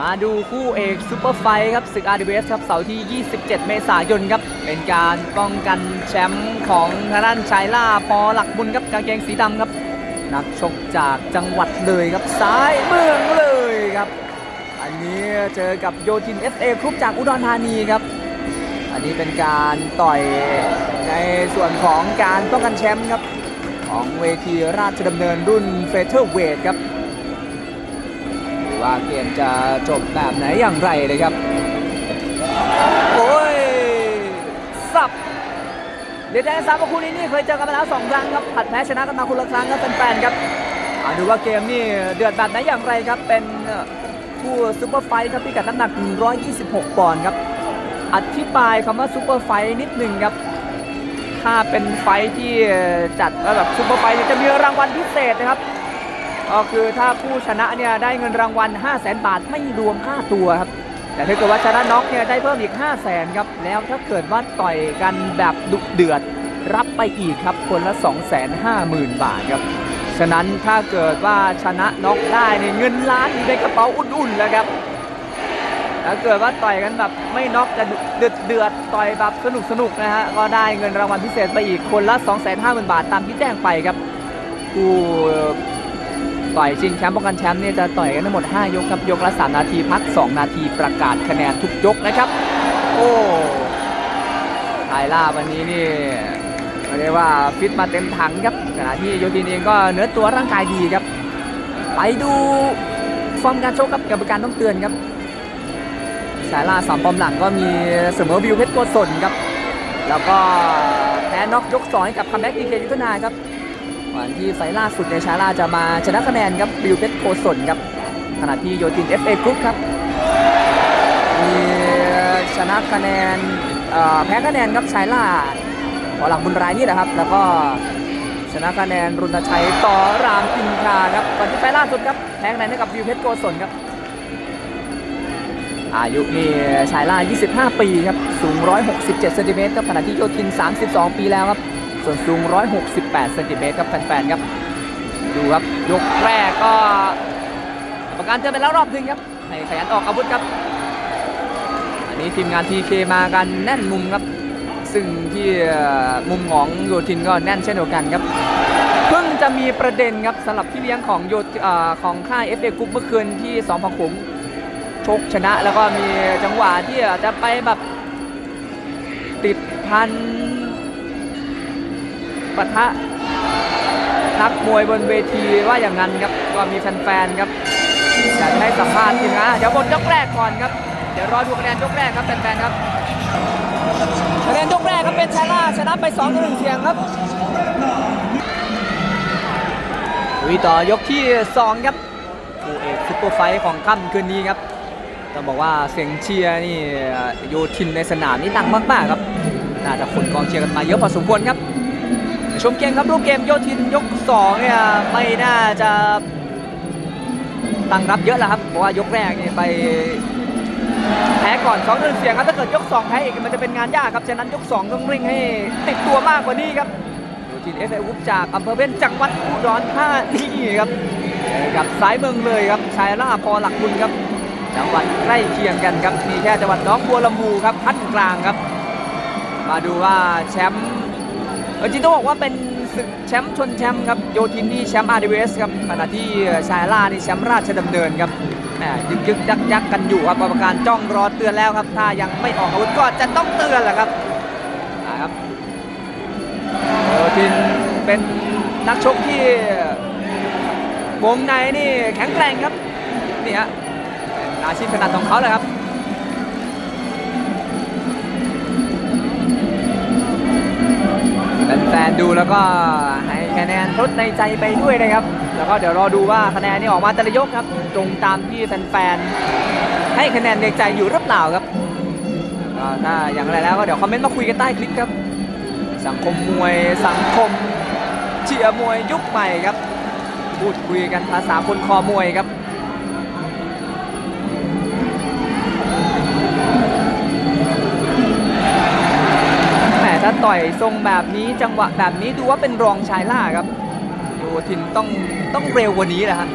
มาดูคู่เอกซูเปอร์ไฟครับศึก RWS ครับเสาร์ที่ 27 เมษายนครับ เป็นการป้องกันแชมป์ของทางด้านชายล่าปอหลักบุญครับกางเกงสีดำครับ นักชกจากจังหวัดเลยครับซ้ายเมืองเลยครับ อันนี้เจอกับโยทิน FA ครุปจากอุดรธานีครับ อันนี้เป็นการต่อยในส่วนของการป้องกันแชมป์ครับ ของเวทีราชดำเนินรุ่นเฟเธอร์เวทครับ ว่าเกมจะจบแบบไหนอย่างไรเลยครับ โอ้ย สับ เดี๋ยวแทสามคู่นี้นี่เคยเจอกันมาแล้ว2ครั้งครับผัดแพ้ชนะกันมาคนละครั้งครับแฟนๆครับอาดูว่าเกมนี่เดือดแบบไหนอย่างไรครับ เป็นคู่ซูเปอร์ไฟท์ครับพิกัดน้ำหนัก 126 ปอนด์ครับ อธิบายคำว่าซูเปอร์ไฟท์นิดหนึ่งครับ ถ้าเป็นไฟท์ที่จัดระดับซูเปอร์ไฟท์จะมีรางวัลพิเศษนะครับ ก็คือถ้าผู้ชนะเนี่ยได้เงินรางวัล 5 0 0 0 0 0 บาทไม่รวมค่าตัวครับ แต่ถ้าเกิดว่าชนะน็อกเนี่ยได้เพิ่มอีก 5 0 0 0 0 0ครับแล้วถ้าเกิดว่าต่อยกันแบบดุเดือดรับไปอีกครับคนละ 250,000 บาทครับฉะนั้นถ้าเกิดว่าชนะน็อกได้เนี่ยเงินล้านอยู่ในกระเป๋าอุ่นๆแล้วครับถ้าเกิดว่าต่อยกันแบบไม่น็อกแต่เดือดเดือดต่อยแบบสนุกสนุกนะฮะก็ได้เงินรางวัลพิเศษไปอีกคนละ 250,000 บาทตามที่แจ้งไปครับผู้ ต่อยชิงแชมป์ป้องกันแชมป์เนี่ยจะต่อยกันทั้งหมด 5 ยกครับยกละ 3 นาทีพัก 2 นาทีประกาศคะแนนทุกยกนะครับ โอ้ไทยล่าวันนี้นี่เรียกว่าฟิตมาเต็มถังครับขณะที่โยทินเองก็เนื้อตัวร่างกายดีครับ ไปดูฟอร์มการชกครับกรรมการต้องเตือนครับสายล่าสามปอมหลังก็มีเสมอวิวเพชรโกศลครับ แล้วก็แพ้น็อกยกสองให้กับคัมแบ็กดีเคยุทธนาครับ ก่อนที่ไฟล์ล่าสุดในชาล่าจะมาชนะคะแนนครับวิวเพชรโกศลครับขณะที่โยทิน FA กรุ๊ปครับมีชนะคะแนนแพ้คะแนนครับชายล่าขอหลังบุญรายนี่แหละครับ แล้วก็ชนะคะแนนรุนชัยต่อรามอินทาครับก่อนที่ไฟล่าสุดครับแพ้คะแนนให้กับวิวเพชรโกศลครับอายุนี่ชายล่า 25 ปีครับ สูง 167เซนติเมตรครับขณะที่โยทิน 32 ปีแล้วครับ ส่วนสูง 168เซนติเมตรครับแฟนๆครับ ดูครับยกแรกก็กรรมการเตือนไปแล้วรอบหนึ่งครับให้ขยันออกอาวุธครับ อันนี้ทีมงาน TK มากันแน่นมุมครับ ซึ่งที่มุมของโยทินก็แน่นเช่นเดียวกันครับ เพิ่งจะมีประเด็นครับสำหรับพี่เลี้ยงของโยของค่าย FA กรุ๊ปเมื่อคืนที่สองพังขุงชกชนะแล้วก็มีจังหวะที่อาจจะไปแบบติดพัน ปะทะนักมวยบนเวทีว่าอย่างนั้นครับก็มีแฟนๆครับอยากจะให้สัมภาษณ์ทีนะเดี๋ยวบนยกแรกก่อนครับ เดี๋ยวรอดูคะแนนยกแรกครับแฟนๆครับคะแนนยกแรกครับเป็นชายล่าชนะไป2ต่อ1เสียงครับลุยต่อยกที่ 2 ครับคู่เอกซุปเปอร์ไฟท์ของค่ำคืนนี้ครับต้องบอกว่าเสียงเชียร์นี่โยทินในสนามนี่ดังมากๆครับ น่าจะคนกองเชียร์กันมาเยอะพอสมควรครับ ชมเกมครับรูปเกมโยทินยก2เนี่ยไม่น่าจะตั้งรับเยอะแล้วครับเพราะว่ายกแรกนี่ไปแพ้ก่อน2นึ่งเสียงครับถ้าเกิดยก 2 แพ้อีกมันจะเป็นงานยากครับฉะนั้นยก 2 ต้องเร่งให้ติดตัวมากกว่านี้ครับโยทินเอฟเอวุบจากอำเภอเบญจังหวัดอุดรธานีครับกับสายเมืองเลยครับชายล่าพอหลักบุญครับ จังหวัดใกล้เคียงกันครับมีแค่จังหวัดน้องบัวลำพูครับขั้นกลางครับ มาดูว่าแชมป์ จริงต้องบอกว่าเป็นศึกแชมป์ชนแชมป์ครับโยทินนี่แชมป์ RWS ครับขณะที่ชายล่านี่แชมป์ราชดำเนินครับแหมยึกยึกยักยักกันอยู่ครับกรรมการจ้องรอเตือนแล้วครับ ถ้ายังไม่ออกอาวุธก็จะต้องเตือนแหละครับนะครับโยทินเป็นนักชกที่วงในนี่แข็งแกร่งครับนี่ฮะอาชีพถนัดของเขาเลยครับ ดูแล้วก็ให้คะแนนทดในใจไปด้วยนะครับ แล้วก็เดี๋ยวรอดูว่าคะแนนนี้ออกมาแต่ละยกครับ ตรงตามที่แฟนๆให้คะแนนในใจอยู่หรือเปล่าครับก็ถ้าอย่างไรแล้วก็เดี๋ยวคอมเมนต์มาคุยกันใต้คลิปครับ สังคมมวยสังคมเชียร์มวยยุคใหม่ครับ พูดคุยกันภาษาคนคอมวยครับ ต่อยทรงแบบนี้จังหวะแบบนี้ดูว่าเป็นรองชายล่าครับโยทินต้องต้องเร็วกว่านี้แหละฮะ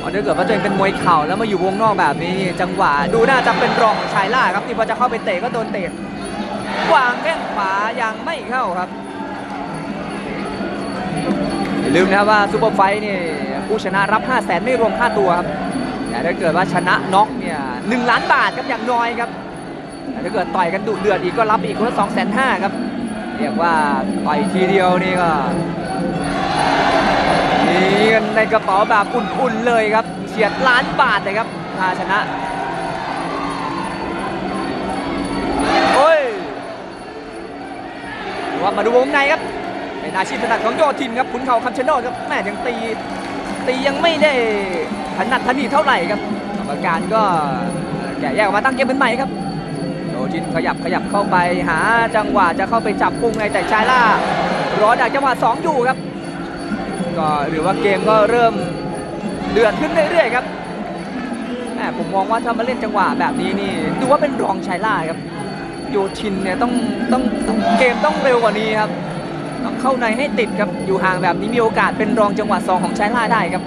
อ๋อถ้าเกิดว่าตัวเองเป็นมวยเข่าแล้วมาอยู่วงนอกแบบนี้จังหวะดูน่าจะเป็นรองชายล่าครับที่พอจะเข้าไปเตะก็โดนเตะวางแข้งขวายังไม่เข้าครับอย่าลืมนะครับว่าซูเปอร์ไฟท์นี่ผู้ชนะรับ 5 0 0แสนไม่รวมค่าตัวครับแต่ถ้าเกิดว่าชนะน็อกเนี่ยหนึ่งล้านบาทครับอย่างน้อยครับถ้าเกิดต่อยกันดุเดือดอีกก็รับอีกคนละสองแสนห้าครับ เรียกว่าต่อยทีเดียวนี่ก็มีเงินในกระเป๋าแบบอุ่นๆเลยครับเฉียดล้านบาทเลยครับถ้าชนะโอ้ยดูว่ามาดูวงในครับเป็นอาชีพถนัดของโยทินครับขุนเขาคำชะโนดครับแม่ยังตีตียังไม่ได้ถนัดถนีเท่าไหร่ครับกรรมการก็แกะแยกออกมาตั้งเกมเป็นใหม่ครับ โยทินขยับขยับเข้าไปหาจังหวะจะเข้าไปจับปุ้งในแต่ชายล่ารอดักจังหวะสองอยู่ครับ ก็หรือว่าเกมก็เริ่มเดือดขึ้นเรื่อยๆครับแหมผมมองว่าถ้ามาเล่นจังหวะแบบนี้นี่ดูว่าเป็นรองชายล่าครับโยชินเนี่ยต้องต้ององเกมต้องเร็วกว่านี้ครับต้องเข้าในให้ติดครับอยู่ห่างแบบนี้มีโอกาสเป็นรองจังหวะสองของชายล่าได้ครับ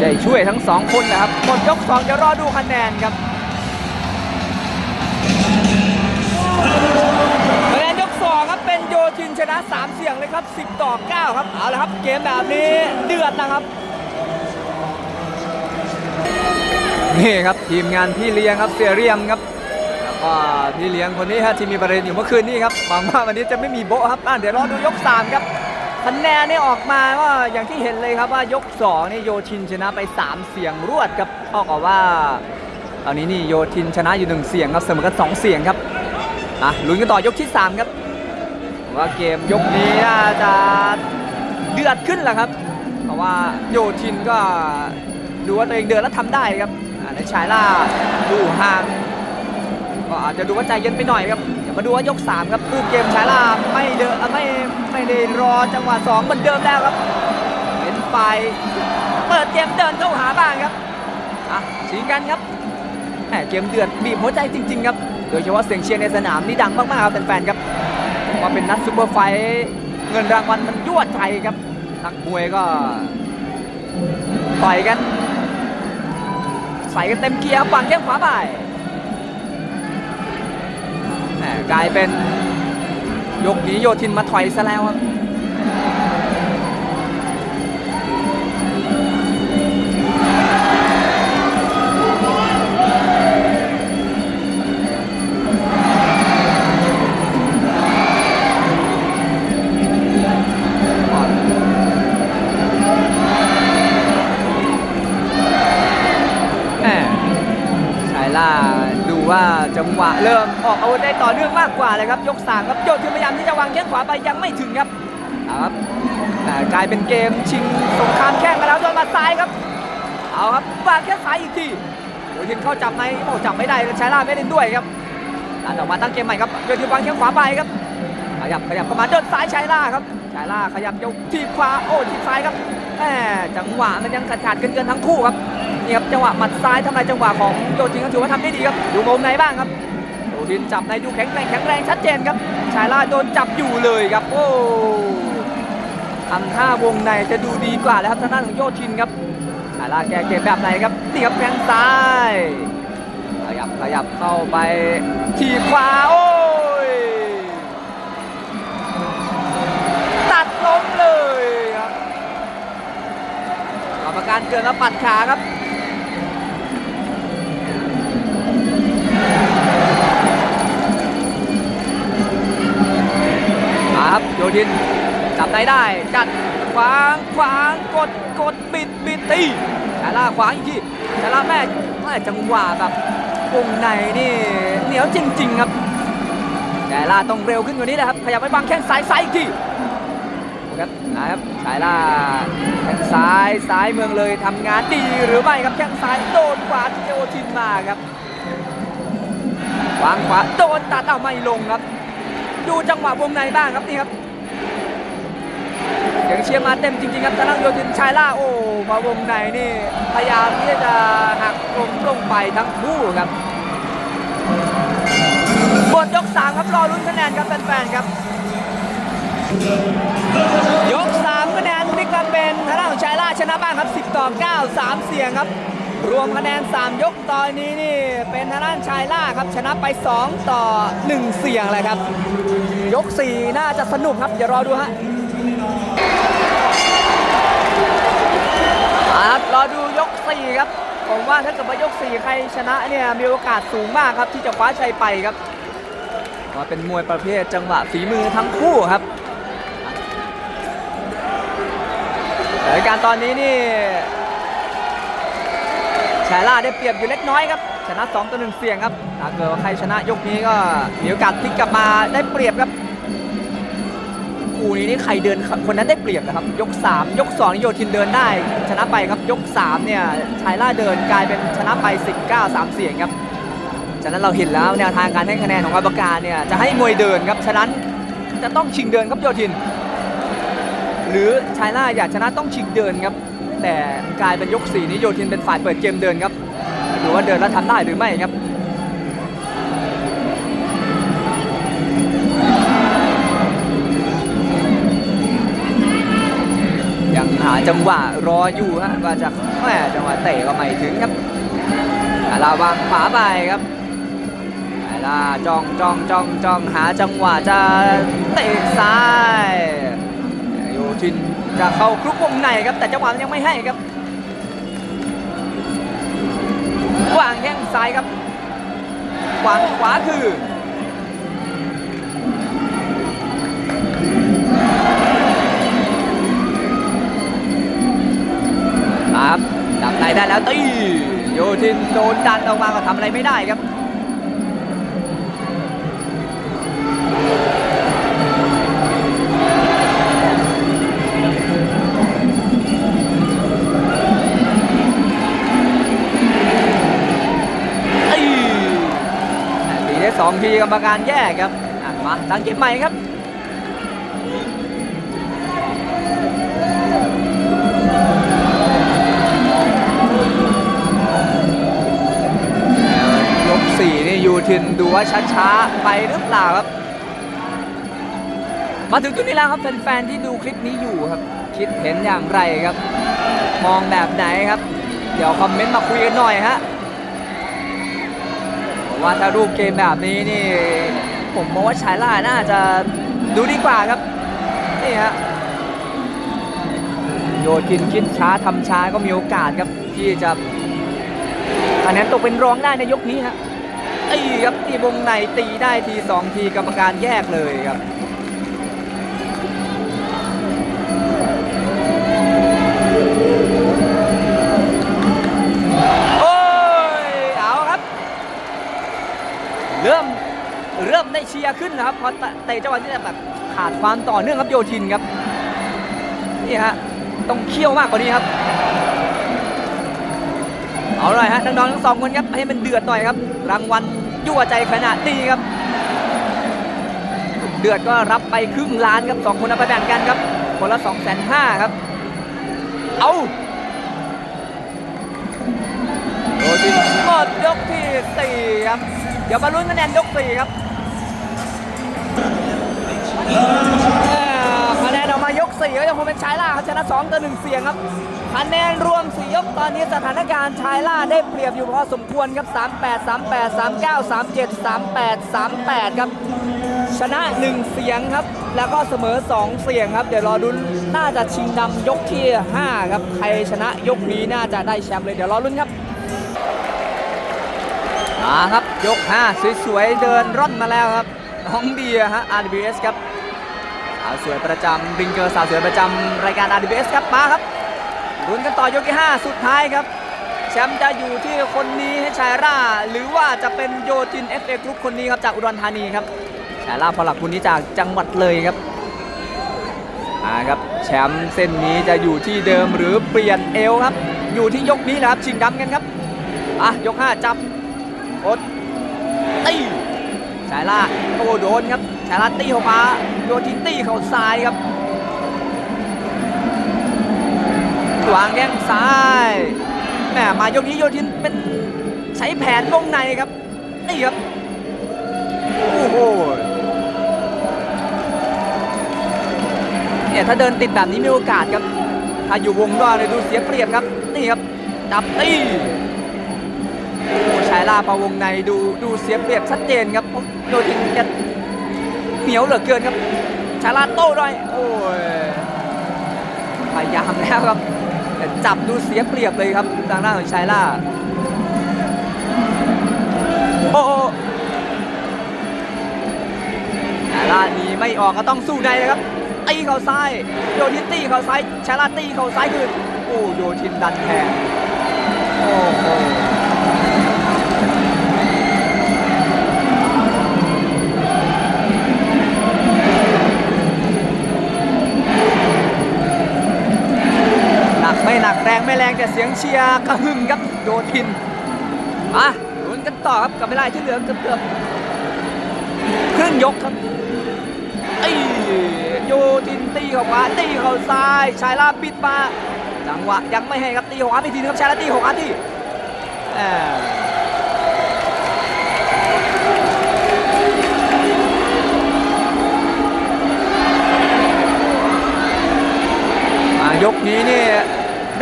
ใจช่วยทั้งสองคนนะครับหมดยกสองจะรอดูคะแนนครับคะแนนยกสองครับเป็นโยชินชนะ 3 เสียงเลยครับ 10 ต่อ 9 ครับเอาละครับ เกมแบบนี้เดือดนะครับนี่ครับทีมงานพี่เลี้ยงครับเสียเรียมครับแล้วก็พี่เลี้ยงคนนี้ฮะที่มีประเด็นอยู่เมื่อคืนนี้ครับหวังว่าวันนี้จะไม่มีโบะครับอะเดี๋ยวรอดูยก3ครับ คะแนนนี่ออกมาก็อย่างที่เห็นเลยครับว่ายก2นี่โยชินชนะไป 3 เสียงรวดครับเท่ากับว่าตอนนี้นี่โยทินชนะอยู่ 1 เสียงครับเสมอกัน 2 เสียงครับอะลุ้นกันต่อยกที่ 3 ครับ ว่าเกมยกนี้น่าจะเดือดขึ้นแหละครับ เพราะว่าโยทินก็ดูว่าตัวเองเดินแล้วทำได้ครับในชายล่าดูห่างก็อาจจะดูว่าใจเย็นไปหน่อยครับ ดี๋ยวมาดูว่ายก 3 ครับรูปเกมชายลาไม่เดินอะไม่ไม่ได้รอจังหวะ2เหมือนเดิมแล้วครับ เป็นฝ่ายเปิดเกมเดินเข้าหาบ้างครับอะชิงกันครับแหมเกมเดือดบีบหัวใจจริง ๆ ครับ โดยเฉพาะเสียงเชียร์ในสนามนี่ดังมากๆครับแฟนๆครับว่าเป็นนัดซูเปอร์ไฟเงินรางวัลมันยั่วใจครับนักมวยก็ต่อยกัน ใส่กันเต็มเกียร์ฝั่งแข้งขวาไปแหม กลายเป็นยกนี้โยทินมาถอยซะแล้วครับ ว่าจังหวะเริ่มออกอาวุธได้ต่อเนื่องมากกว่าเลยครับ ยกสามครับโยทินพยายามที่จะวางแข้งขวาไปยังไม่ถึงครับครับแต่กลายเป็นเกมชิงสงครามแข้งมาแล้วโดนมาซ้ายครับ เอาครับวางแข้งซ้ายอีกทีโยทินเข้าจับไหมโอ้จับไม่ได้ชายล่าไม่เล่นด้วยครับตัดออกมาตั้งเกมใหม่ครับโยทินวางแข้งขวาไปครับขยับขยับเข้ามาณเดินซ้ายชายล่าครับชายล่าขยับยกทีขวาโอ้ทีซ้ายครับแหมจังหวะมันยังขาดขาดๆเกินทั้งคู่ครับ นี่ครับจังหวะหมัดซ้ายทำลายจังหวะของโยทินก็ถือว่าทำได้ดีครับอยู่มุมไหนบ้างครับโยทินจับในดูแข็งแรงแข็งแรงชัดเจนครับชายล่าโดนจับอยู่เลยครับโอ้ทำท่าวงในจะดูดีกว่าแล้วครับทางด้านของโยทินครับชายล่าแกเกมแบบไหนครับนี่ครับแข้งซ้ายขยับขยับเข้าไปทีขวาโอ้ยตัดล้มเลยครับกรรมการเกินแล้วปัดขาครับ มาครับโยทินจับในได้จัดขวางขวางกดกดบิดบิดตีชาล่าขวางอีกทีชาล่าแม่แม่จังหวะแบบวงในนี่เหนียวจริง ๆ ครับชาล่าต้องเร็วขึ้นกว่านี้นะครับขยับไปบังแข้งซ้ายซ้ายอีกทีครับนะครับชายล่าแข้งซ้ายซ้ายเมืองเลยทำงานดีหรือไม่ครับแข้งซ้ายโดนขวาโยทินมาครับวางขวาโดนตัดเอาไม่ลงครับ ดูจังหวะวงในบ้างครับนี่ครับเสียงเชียร์มาเต็มจริงๆครับทางด้านโยธินชายล่าโอ้มาวงในนี่พยายามที่จะหักลงลงไปทั้งคู่ครับบทยกสามครับรอลุ้นคะแนนครับแฟนๆครับ ยกสามคะแนนพลิกมาเป็นชนะของชายล่าชนะบ้างครับ 10 ต่อ 9 3 เสียงครับ รวมคะแนน 3 ยกตอนนี้นี่ เป็นทางด้านชายล่าครับ ชนะไป 2 ต่อ 1 เสียงเลยครับ ยก 4 น่าจะสนุกครับ เดี๋ยวรอดูฮะครับรอดูยก 4 ครับ ผมว่าถ้าเกิดว่ายก 4 ใครชนะเนี่ย มีโอกาสสูงมากครับ ที่จะคว้าชัยไปครับว่าเป็นมวยประเภทจังหวะฝีมือทั้งคู่ครับสถานการณ์ตอนนี้นี่ ชายล่าได้เปรียบอยู่เล็กน้อยครับชนะ2ต่อ1เสียงครับถ้าเกิดว่าใครชนะยกนี้ก็มีโอกาสพลิกกลับมาได้เปรียบครับคู่นี้นี่ใครเดินคนนั้นได้เปรียบนะครับ ยก 3 ยก2นี่โยทินเดินได้ ชนะไปครับยก3เนี่ยชายล่าเดินกลายเป็นชนะไป 19 3 เสียงครับฉะนั้นเราเห็นแล้วแนวทางการให้คะแนนของกรรมการเนี่ยจะให้มวยเดินครับฉะนั้นจะต้องชิงเดินครับโยทิน หรือชายล่าอยากชนะต้องชิงเดินครับ แต่กลายเป็นยกสีนี้โยทินเป็นฝ่ายเปิดเกมเดินครับหรือว่าเดินแล้วทำได้หรือไม่ครับยังหาจังหวะรออยู่ฮะว่าจะแหมจังหวะเตะก็ไม่ถึงครับลาวางขวาไปครับลาจ้องจ้องจ้องจ้องหาจังหวะจะเตะซ้ายโยทิน จะเข้าคลุกวงในครับแต่จังหวะมันยังไม่ให้ครับวางแข้งซ้ายครับวางขวาคือครับจับในได้แล้วตีโยทินโดนดันออกมาก็ทำอะไรไม่ได้ครับ ทีกรรมการแยกครับมาตั้งเกมใหม่ครับยกสี่นี่ยูทินดูว่าช้าๆไปหรือเปล่าครับ มาถึงจุดนี้แล้วครับแฟนๆที่ดูคลิปนี้อยู่ครับ คิดเห็นอย่างไรครับ มองแบบไหนครับ เดี๋ยวคอมเมนต์มาคุยกันหน่อยฮะ ว่าถ้ารูปเกมแบบนี้นี่ ผมมองว่าชายล่าน่าจะดูดีกว่าครับ นี่ฮะโยกินคิดช้าทำช้าก็มีโอกาสครับที่จะคะแนนตกเป็นรองได้ในยกนี้ฮะไอ้ครับตีวงในตีได้ทีสองทีกรรมการแยกเลยครับ เชียร์ขึ้นนะครับพอเตะจังหวะที่แบบขาดความต่อเนื่องครับโยทินครับนี่ฮะต้องเคี่ยวมากกว่านี้ครับเอาเลยฮะน้องๆทั้งสองคนครับให้มันเดือดหน่อยครับ รางวัลยั่วใจขนาดนี้ครับ เดือดก็รับไปครึ่งล้านครับสองคนเอาไปแบ่งกันครับคนละ2องแสนห้าครับ เอาโอ้ทีหมดยกที่สี่ครับ เดี๋ยวมาลุ้นคะแนนยกสี่ครับ คะแนนออกมายกสี่ก็ยังคงเป็นชายล่าครับชนะ2ต่อ1เสียงครับคะแนนรวม4ยกตอนนี้สถานการณ์ชายล่าได้เปรียบอยู่พอสมควรครับ38 38 39 37 38 38ครับชนะ1เสียงครับ แล้วก็เสมอ2เสียงครับ เดี๋ยวรอลุ้นน่าจะชิงดำยกที่5ครับใครชนะยกนี้น่าจะได้แชมป์เลยเดี๋ยวรอลุ้นครับมาครับยก 5 สวยๆ เดินร่อนมาแล้วครับ น้องเดียฮะ RBS ครับ สาวสวยประจำบิงเกอร์สาวสวยประจำรายการ RBS ครับมาครับลุ้นกันต่อยกที่ 5 สุดท้ายครับ แชมป์จะอยู่ที่คนนี้ให้ชายร่า หรือว่าจะเป็นโยจิน FA กรุ๊ปคนนี้ครับจากอุดรธานีครับชายร่าพอหลักคุณนี้จากจังหวัดเลยครับอ่าครับแชมป์เส้นนี้จะอยู่ที่เดิมหรือเปลี่ยนเอวครับ อยู่ที่ยกนี้แหละครับชิงดำกันครับอะยก 5 จับอดตีชายล่าโอ้โดนครับชายล่าตีเข้ามา โยทินตีเข้าซ้ายครับวางแข้งซ้ายแหมมายกนี้โยทินเป็นใช้แผนวงในครับนี่ครับโอ้โหเนี่ยถ้าเดินติดแบบนี้มีโอกาสครับถ้าอยู่วงนอกเลยดูเสียเปรียบครับนี่ครับจับตีโอ้ชายล่าพอวงในดูดูเสียเปรียบชัดเจนครับโดนทินแกเหนียวเหลือเกินครับ ชาล่าโต้หน่อย โอ้ย พยายามแล้วครับ แต่จับดูเสียเปรียบเลยครับทางด้านของชายล่า โอ้ชายล่านีไม่ออกก็ต้องสู้ในเลยครับ ตีเข่าซ้าย โยทินตีเข่าซ้ายชายล่าตีเข่าซ้ายคืนโอ้โยทินดันแทงโอ้โห ไม่หนักแรงไม่แรงแต่เสียงเชียร์กระหึ่มครับโยทินอะลุ้นกันต่อครับกับเวลาที่เหลือเกือบเกือบครึ่งยกครับไอ้โยทินตีเข้าขวาตีเข้าซ้ายชายลาปิดมาจังหวะยังไม่ให้ครับตีหกอาร์ตีทีนึงครับชายลาตีหกอาร์ตที่แหม่อะยกนี้นี่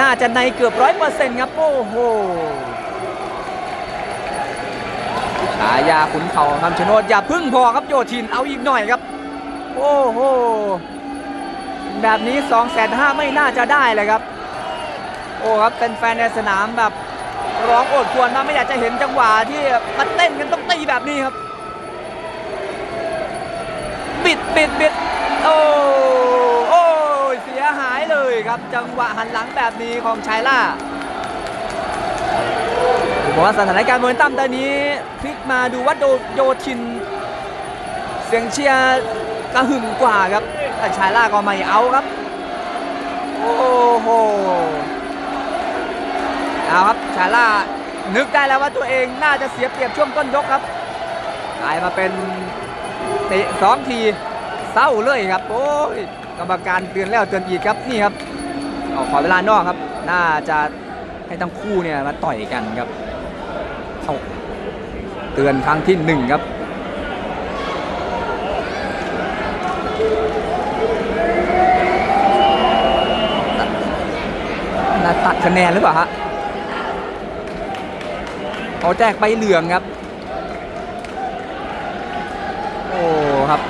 น่าจะในเกือบร้อยเปอร์เซ็นต์ครับ โอ้โหฉายาขุนเขาคำชะโนดอย่าพึ่งพอครับโยทินเอาอีกหน่อยครับ โอ้โห แบบนี้2องแสนห้าไม่น่าจะได้เลยครับ โอ้ครับเป็นแฟนในสนามแบบร้องโอดควรมาไม่อยากจะเห็นจังหวะที่มาเต้นกันต้องตีแบบนี้ครับ บิดบิดบิดโอ้โอ้ยเสียหายเลยครับจังหวะหันหลังแบบนี้ของชายล่าบอกว่าสถานการณ์โมเมนตัมตอนนี้พลิกมาดูว่าโดโยทิน เสียงเชียร์กระหึ่มกว่าครับแต่ชายล่าก็ไม่เอาครับ โอ้โหเอาครับชาล่านึกได้แล้วว่าตัวเองน่าจะเสียเปรียบช่วงต้นยกครับกลายมาเป็นเตะสองทีเศร้าเลยครับ โอ้ย กรรมการเตือนแล้วเตือนอีกครับนี่ครับเอาขอเวลานอกครับ น่าจะให้ทั้งคู่เนี่ยมาต่อยกันครับเข้าเตือนครั้งที่หนึ่งครับตัดคะแนนหรือเปล่าฮะเขาแจกใบเหลืองครับ โอ้ครับ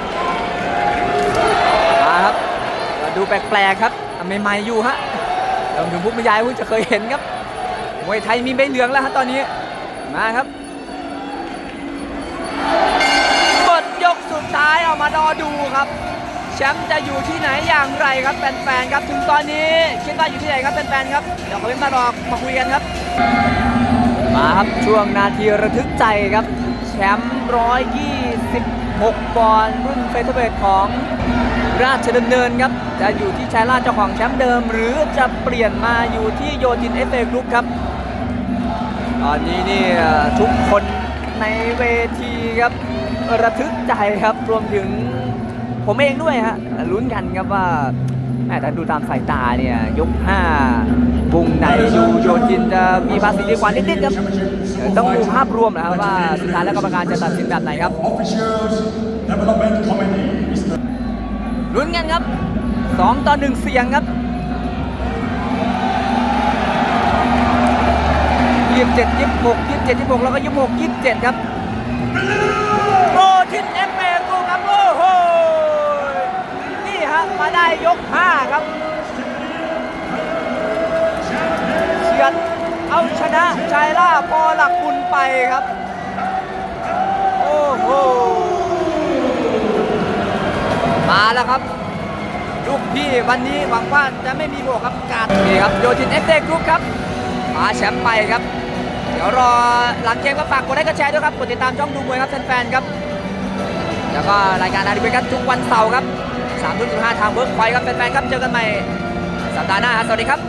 มาครับมาดูแปลกๆครับใหม่ๆอยู่ฮะเราถึงพุกไม่ยายเพิ่จะเคยเห็นครับมวยไทยมีใบเหลืองแล้วฮะตอนนี้มาครับกดยกสุดท้ายเอามารอดูครับ แชมป์จะอยู่ที่ไหนอย่างไรครับแฟนๆครับ ถึงตอนนี้คิดว่าอยู่ที่ไหนครับแฟนๆครับเดี๋ยวคอมเมนมารอมาคุยกันครับ มาครับช่วงนาทีระทึกใจครับ แชมป์ 6ปอนด์รุ่นเฟเธอร์เวทของราชดำเนินครับ จะอยู่ที่ชายราชเจ้าของแชมป์เดิม หรือจะเปลี่ยนมาอยู่ที่โยจินเอฟเอกรุ๊ปครับ ตอนนี้นี่ทุกคนในเวทีครับ ระทึกใจครับรวมถึงผมเองด้วยฮะลุ้นกันครับว่า แม่แต่ดูตามสายตาเนี่ย ยก5วงไหนดูโยจินจะมีภาษีดีกว่านิดๆครับ ต้องดูภาพรวมนะครับว่าสุดท้ายแล้วกรรมการจะตัดสินแบบไหนครับลุ้นกันครับ 2 ต่อ 1 เสียงครับยี่สิบเจ็ดยี่สิบหกยี่สิบเจ็ดยี่สิบหกแล้วก็ยี่สิบหกยี่สิบเจ็ดครับโกทินเอฟเอกูครับโอ้โห นี่ฮะมาได้ยก 5 ครับเฉียดเอาชนะชายล่าพอหลักบุญไปครับ โอ้โห มาแล้วครับ ลูกพี่วันนี้หวังว่าจะไม่มีบวกครับการนี่ครับโยทินเอฟเกรุ๊ปครับมาแชมป์ไปครับ เดี๋ยวรอหลังเกมก็ฝากกดไลค์กดแชร์ด้วยครับ กดติดตามช่องดูมวยครับแฟนๆครับ แล้วก็รายการอาดีเวกันทุกวันเสาร์ครับ 3ามทุ่มสิบห้าทางเวิร์กควายครับแฟนๆครับเจอกันใหม่สัปดาห์หน้าสวัสดีครับ